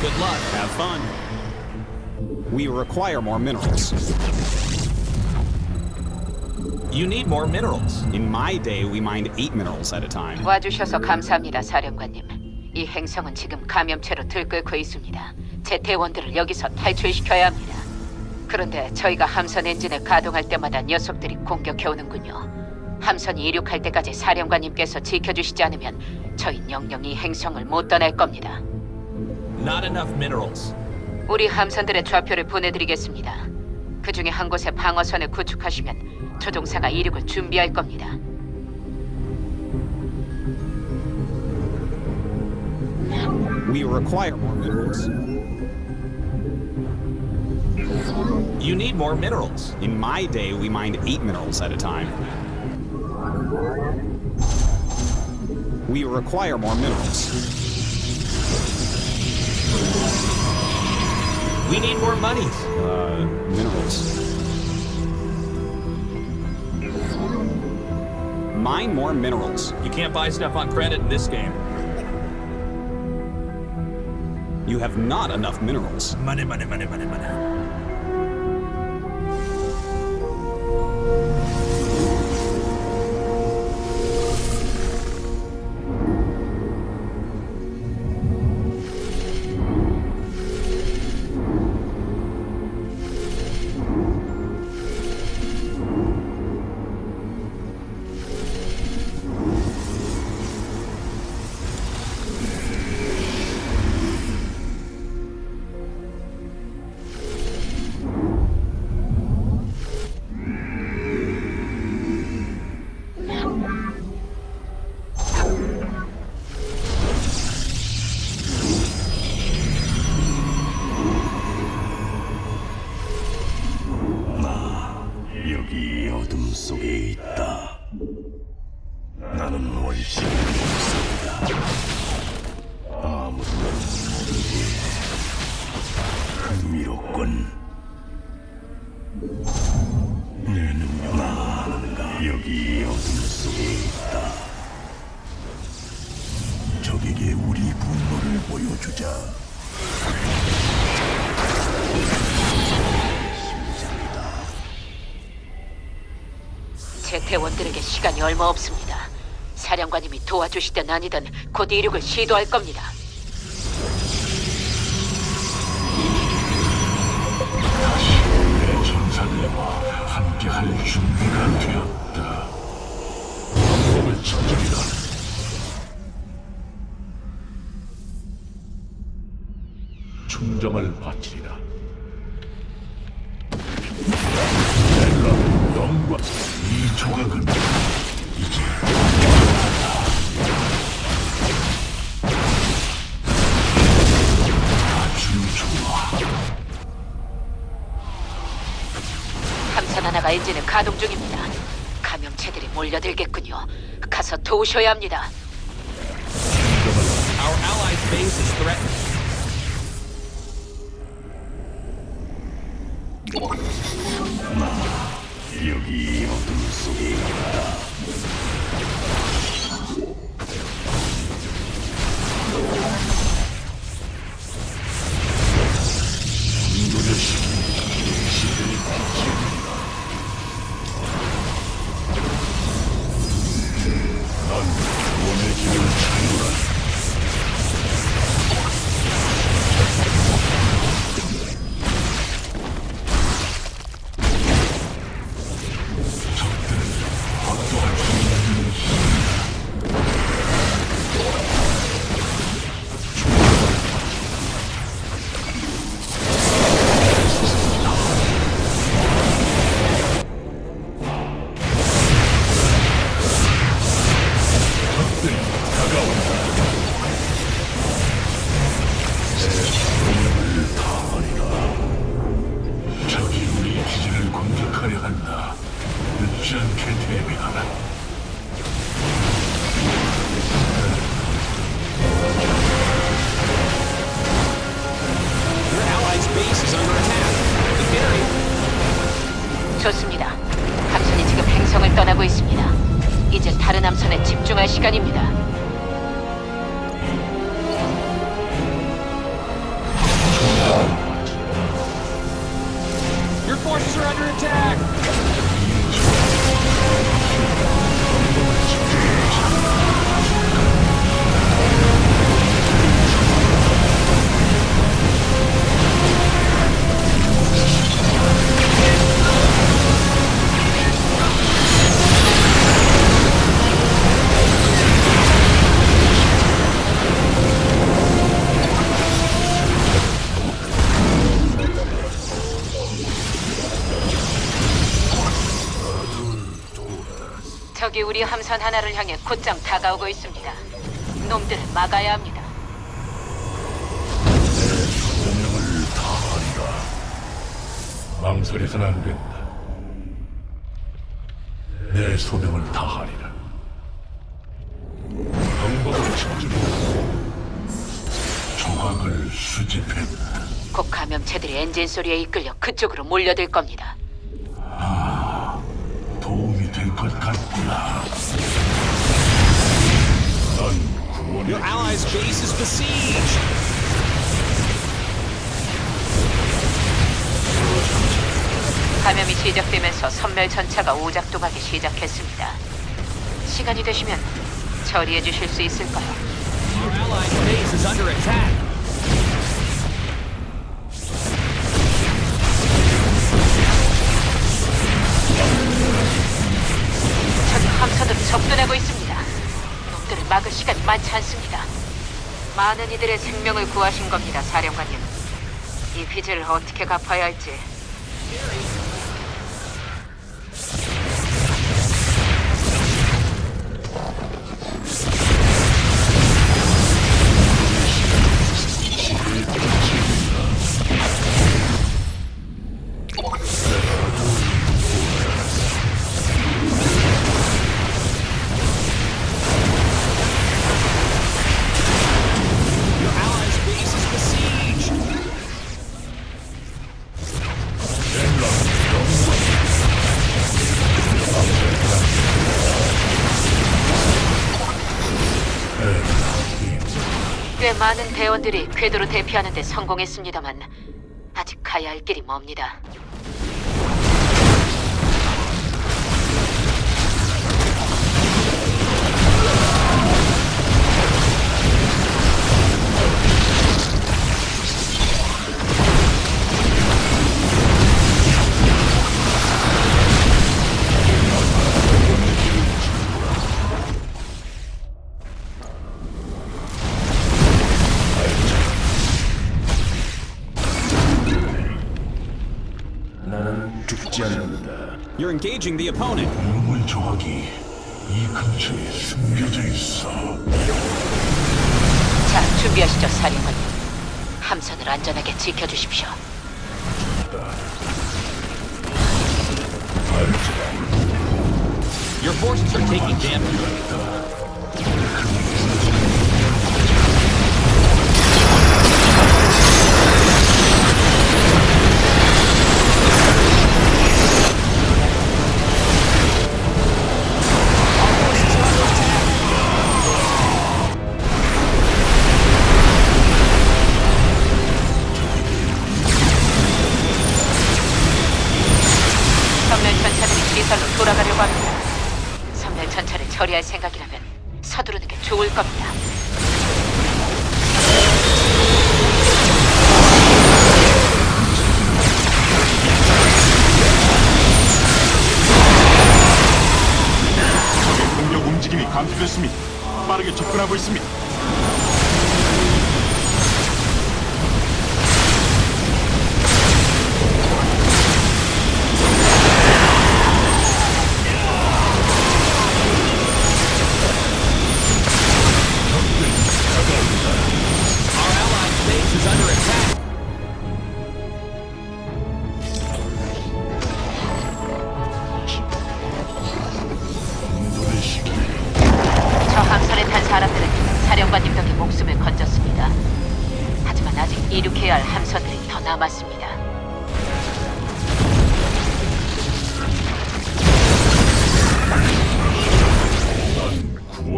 Good luck. Have fun. We require more minerals. You need more minerals. In my day, we mined eight minerals at a time. 와주셔서 감사합니다, 사령관님. 이 행성은 지금 감염체로 들끓고 있습니다. 제 대원들을 여기서 탈출시켜야 합니다. 그런데 저희가 함선 엔진을 가동할 때마다 녀석들이 공격해 오는군요. 함선이 이륙할 때까지 사령관님께서 지켜주시지 않으면 저희 영영 이 행성을 못 떠날 겁니다. Not enough minerals. 우리 함선들의 좌표를 보내드리겠습니다. 그 중에 한 곳에 방어선을 구축하시면 조종사가 이륙을 준비할 겁니다. We require more minerals. You need more minerals. In my day, we mined eight minerals at a time. We require more minerals. We need more money. Uh, minerals. Mine more minerals. You can't buy stuff on credit in this game. You have not enough minerals. Money, money, money, money, money. 보여주자. 심장이다. 제 대원들에게 시간이 얼마 없습니다. 사령관님이 도와주시든 아니든 곧 이륙을 시도할 겁니다. 내 전사들과 함께할 준비가 되었다. 몸을 쳐주리라. 충정을 바치리라. 내가 영광 이 조각은 이제 아주 좋아. 함선 하나가 엔진을 가동 중입니다. 감염체들이 몰려들겠군요. 가서 도우셔야 합니다. Our allies' base is threatened. 여기 어둠 속에 있다. 시기, 시간이 적 가나 남선에 집중할 시간입니다. Your forces are under attack! 적이 우리 함선 하나를 향해 곧장 다가오고 있습니다. 놈들을 막아야 합니다. 소명을 다하리라. 망설여서는 안 된다. 내 소명을 다하리라. 방법을 찾으려 조각을 수집했다. 곧 감염체들이 엔진 소리에 이끌려 그쪽으로 몰려들 겁니다. 도움이 될 것 같구나. 난 구원의 Your allies' base is besieged. 감염이 시작되면서 선멸 전차가 오작동하기 시작했습니다. 시간이 되시면 처리해 주실 수 있을까요? Your allies' base is under attack! 함선으로 접근하고 있습니다. 놈들을 막을 시간이 많지 않습니다. 많은 이들의 생명을 구하신 겁니다, 사령관님. 이 빚을 어떻게 갚아야 할지 꽤 많은 대원들이 궤도로 대피하는 데 성공했습니다만 아직 가야 할 길이 멉니다. You're engaging the opponent. 유물 조각이 이 근처에 숨겨져 있어. 자, 준비하시죠, 사령관님. 함선을 안전하게 지켜주십시오. Your forces are taking damage. 생각이라면 서두르는 게 좋을 겁니다. 공격 움직임이 감소됐습니다. 빠르게 접근하고 있습니다.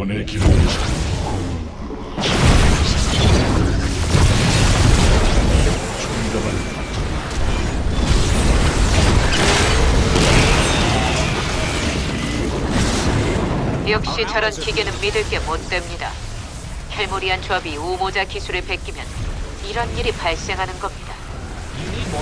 원의 기동차 역시 저런 기계는 믿을 게 못 됩니다. 헬모리안 조합이 우모자 기술을 베끼면 이런 일이 발생하는 겁니다. You need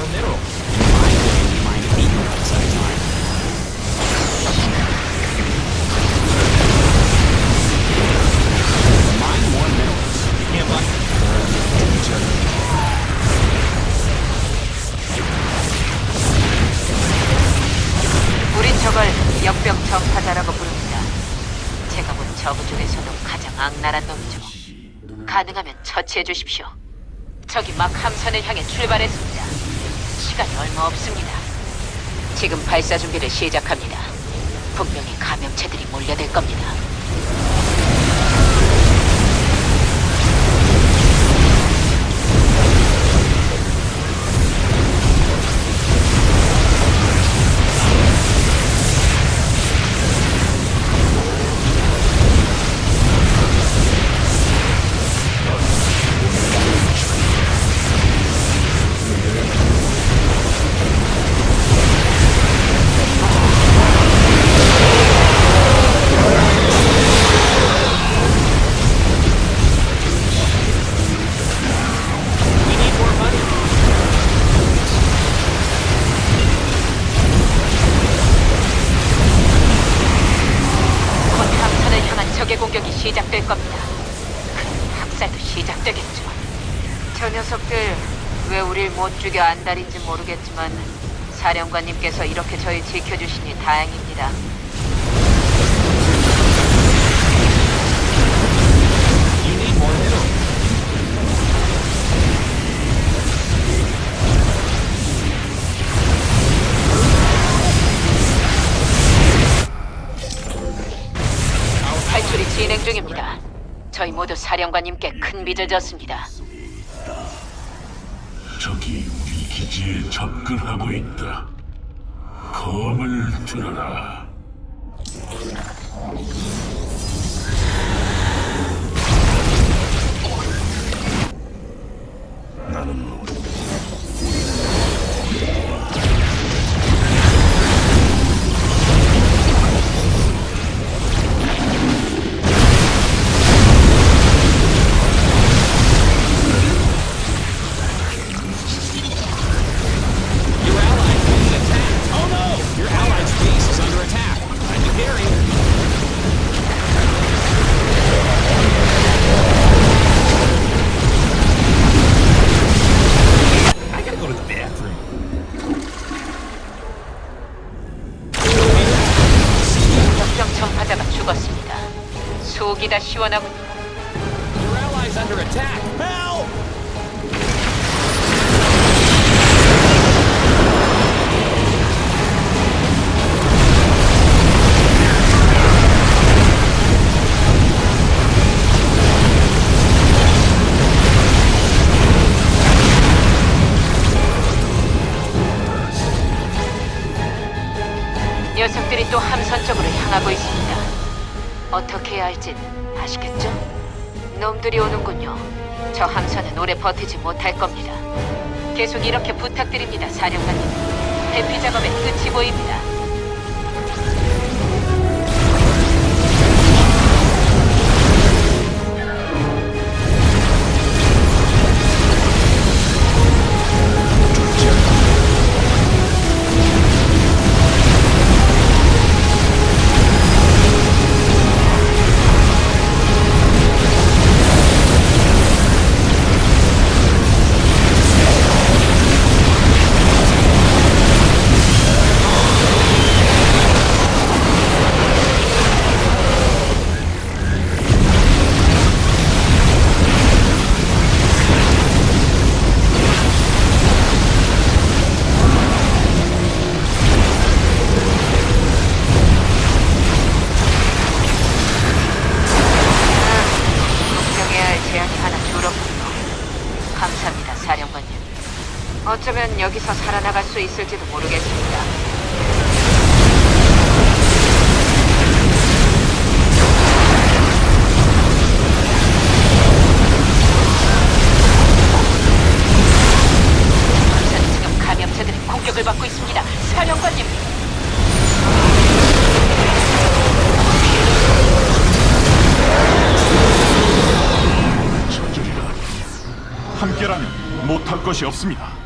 악랄한 놈이죠. 가능하면 처치해 주십시오. 저기 막 함선을 향해 출발했습니다. 시간이 얼마 없습니다. 지금 발사 준비를 시작합니다. 분명히 감염체들이 몰려들 겁니다. 못 죽여 안달인지 모르겠지만 사령관님께서 이렇게 저희 지켜주시니 다행입니다. 탈출이 진행 중입니다. 저희 모두 사령관님께 큰 빚을 졌습니다. 적이 우리 기지에 접근하고 있다. 검을 들어라. 다 시원하군 어떻게 할지 아시겠죠? 놈들이 오는군요. 저 함선은 오래 버티지 못할 겁니다. 계속 이렇게 부탁드립니다, 사령관님. 대피 작업의 끝이 보입니다. 있을지도 모르겠습니다. 지금 감염체들이 공격을 받고 있습니다. 사령관님, 함께라면 못할 것이 없습니다.